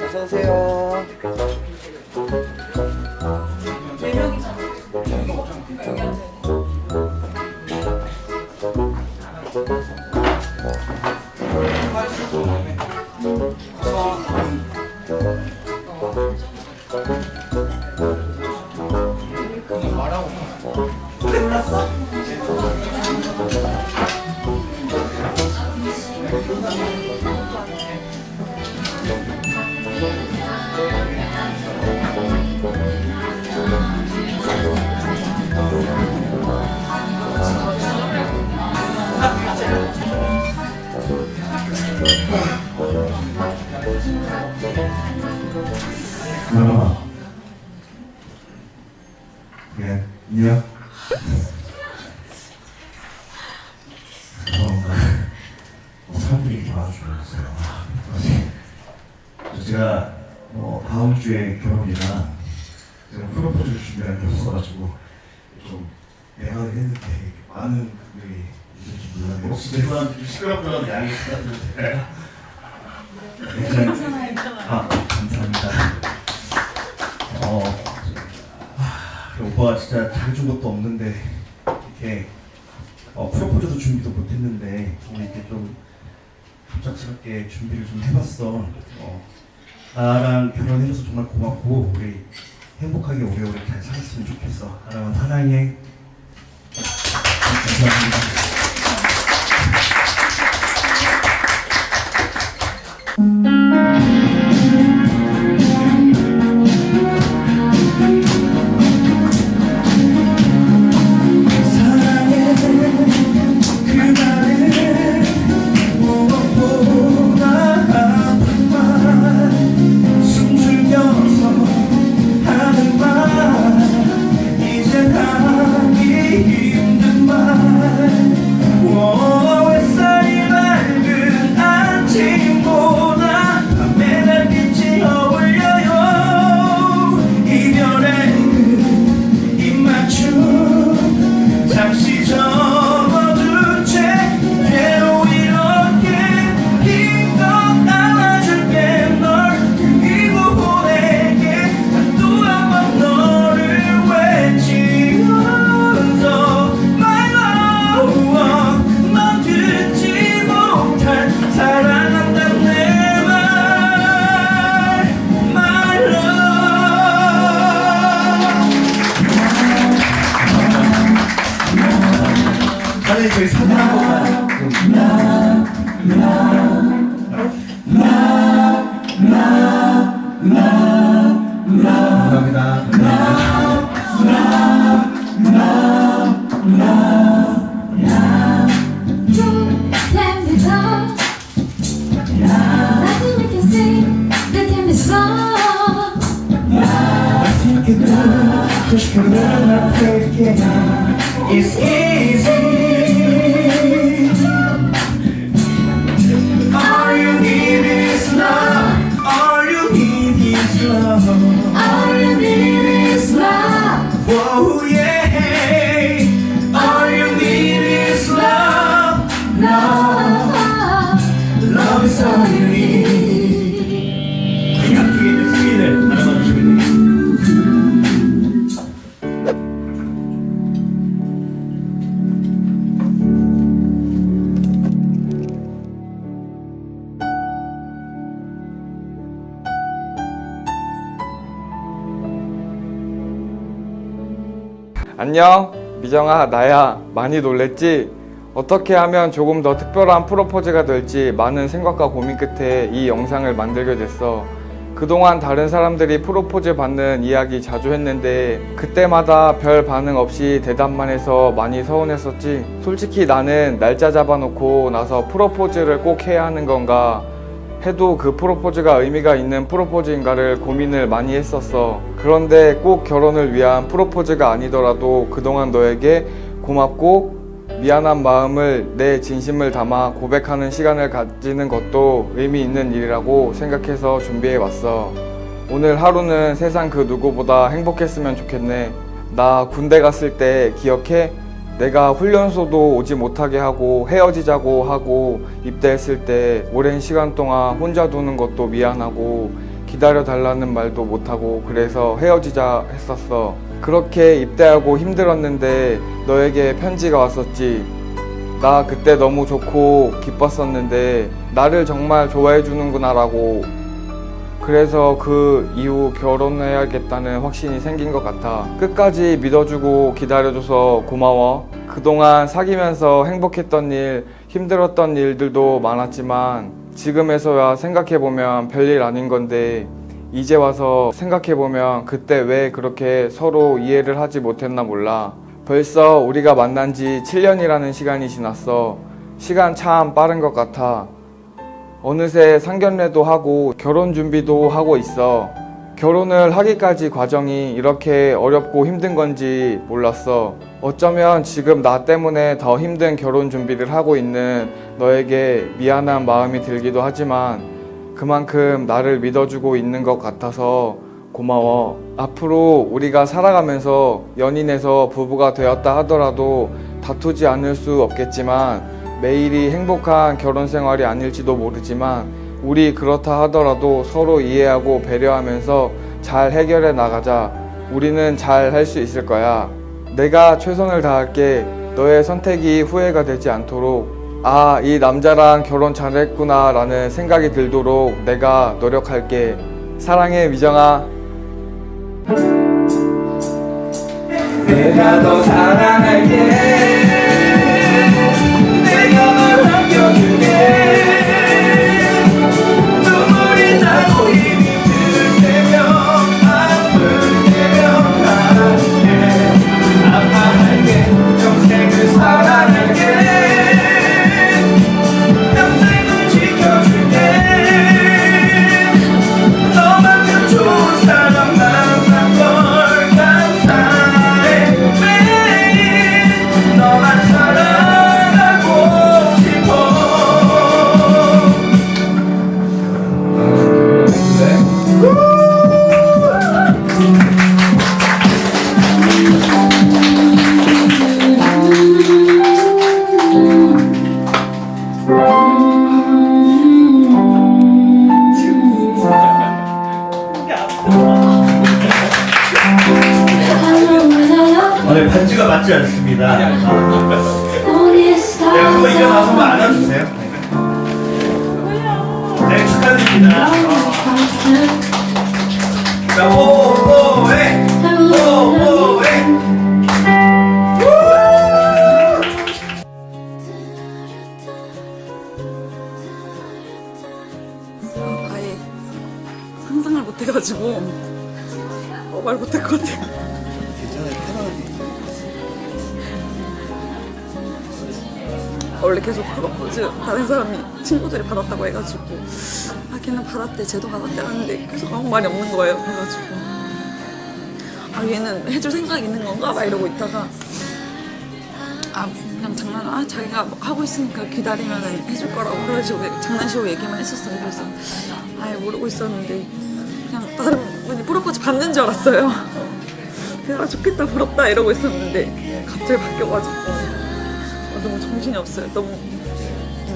어서 오세요. 아, 그래, 안 녕. 죄송합니다. 사람들이 봐주고 있어요. 저 제가 뭐 다음 주에 결혼이라 제가 프로포즈를 준비할 게 없어가지고 좀 대화를 했는데 많은 분들이 있을지 몰랐는데 혹시 죄송한 좀 시끄럽거나 양해 될까요? 괜찮아요. 아, 감사합니다. 어, 하, 오빠가 진짜 잘해준 것도 없는데 이렇게 어, 프로포즈도 준비도 못했는데 오늘 이렇게 좀 갑작스럽게 준비를 좀 해봤어. 어, 나랑 결혼해줘서 정말 고맙고 우리 행복하게 오래오래 잘 살았으면 좋겠어. 나랑 사랑해. 감사합니다. 이렇게 듣고 싶 안녕. 미정아 나야. 많이 놀랬지? 어떻게 하면 조금 더 특별한 프로포즈가 될지 많은 생각과 고민 끝에 이 영상을 만들게 됐어. 그동안 다른 사람들이 프로포즈 받는 이야기 자주 했는데 그때마다 별 반응 없이 대답만 해서 많이 서운했었지. 솔직히 나는 날짜 잡아놓고 나서 프로포즈를 꼭 해야 하는 건가 해도 그 프로포즈가 의미가 있는 프로포즈인가를 고민을 많이 했었어. 그런데 꼭 결혼을 위한 프로포즈가 아니더라도 그동안 너에게 고맙고 미안한 마음을 내 진심을 담아 고백하는 시간을 가지는 것도 의미 있는 일이라고 생각해서 준비해 왔어. 오늘 하루는 세상 그 누구보다 행복했으면 좋겠네. 나 군대 갔을 때 기억해? 내가 훈련소도 오지 못하게 하고 헤어지자고 하고 입대했을 때 오랜 시간 동안 혼자 두는 것도 미안하고 기다려 달라는 말도 못하고 그래서 헤어지자 했었어. 그렇게 입대하고 힘들었는데 너에게 편지가 왔었지. 나 그때 너무 좋고 기뻤었는데 나를 정말 좋아해 주는구나라고 그래서 그 이후 결혼해야겠다는 확신이 생긴 것 같아. 끝까지 믿어주고 기다려줘서 고마워. 그동안 사귀면서 행복했던 일, 힘들었던 일들도 많았지만 지금에서야 생각해보면 별일 아닌 건데 이제 와서 생각해보면 그때 왜 그렇게 서로 이해를 하지 못했나 몰라. 벌써 우리가 만난 지 7년이라는 시간이 지났어. 시간 참 빠른 것 같아. 어느새 상견례도 하고 결혼 준비도 하고 있어. 결혼을 하기까지 과정이 이렇게 어렵고 힘든 건지 몰랐어. 어쩌면 지금 나 때문에 더 힘든 결혼 준비를 하고 있는 너에게 미안한 마음이 들기도 하지만 그만큼 나를 믿어주고 있는 것 같아서 고마워. 앞으로 우리가 살아가면서 연인에서 부부가 되었다 하더라도 다투지 않을 수 없겠지만 매일이 행복한 결혼 생활이 아닐지도 모르지만 우리 그렇다 하더라도 서로 이해하고 배려하면서 잘 해결해 나가자. 우리는 잘 할 수 있을 거야. 내가 최선을 다할게. 너의 선택이 후회가 되지 않도록 아, 이 남자랑 결혼 잘했구나 라는 생각이 들도록 내가 노력할게. 사랑해, 미정아. 내가 더 사랑할게 반주가 맞지 않습니다. 네, 그거 일어나서 한번 안아주세요. 네, 축하드립니다. 자, 오오에 오오 다른 사람이 친구들이 받았다고 해가지고 아 걔는 받았대 쟤도 받았대 하는데 계속 아무 말이 없는 거예요. 그래가지고. 아 얘는 해줄 생각이 있는 건가? 막 이러고 있다가 아 그냥 장난 아? 자기가 뭐 하고 있으니까 기다리면 해줄 거라고 그래가지고 장난식으로 얘기만 했었어요. 그래서 아예 모르고 있었는데 그냥 다른 분이 프로포즈 받는 줄 알았어요. 그래가 좋겠다 부럽다 이러고 있었는데 갑자기 바뀌어가지고. 아, 너무 정신이 없어요. 너무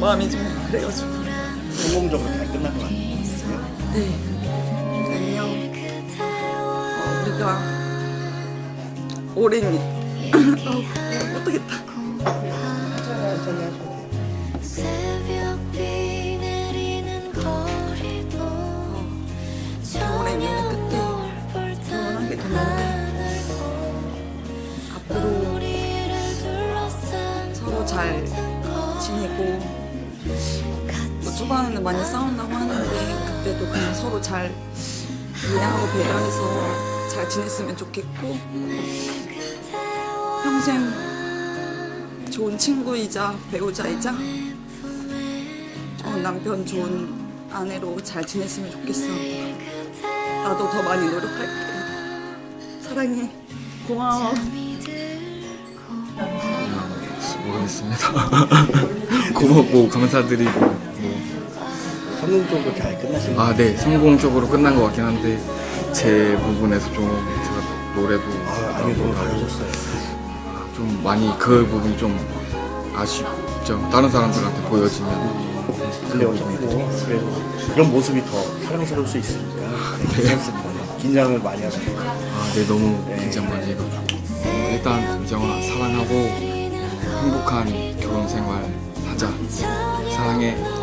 마음이 좀 그래가지고. 성공적으로 잘 끝난 것 같아요. 네. 안녕 어, 우리가 오랜 어, 못하겠다 새벽비 내리는 거리도 오랜 연애 끝에 결혼하게 됐는데 앞으로 서로 잘 지내고 뭐 초반에는 많이 싸운다고 하는데 그때도 그냥 서로 잘 이해하고 배려해서 잘 지냈으면 좋겠고 평생 좋은 친구이자 배우자이자 좋은 남편 좋은 아내로 잘 지냈으면 좋겠어 나도 더 많이 노력할게 사랑해 고마워 모르겠습니다. 고맙고 감사드리고. 성공적으로 잘 끝나신 것 아, 네. 성공적으로 끝난 것 같긴 한데 제 부분에서 좀 제가 노래도 아, 아니 너무 잘하셨어요. 좀 많이 그 부분이 좀 아쉽죠. 다른 사람들한테 보여지면 끌려오고 그래도 이런 모습이 더 사랑스러울 수 있으니까 네, 괜찮습니다. 긴장을 많이 하세요. 아, 네 너무 긴장 많이 해가지고 어, 일단 미정아 사랑하고 행복한 결혼 생활 하자. 사랑해.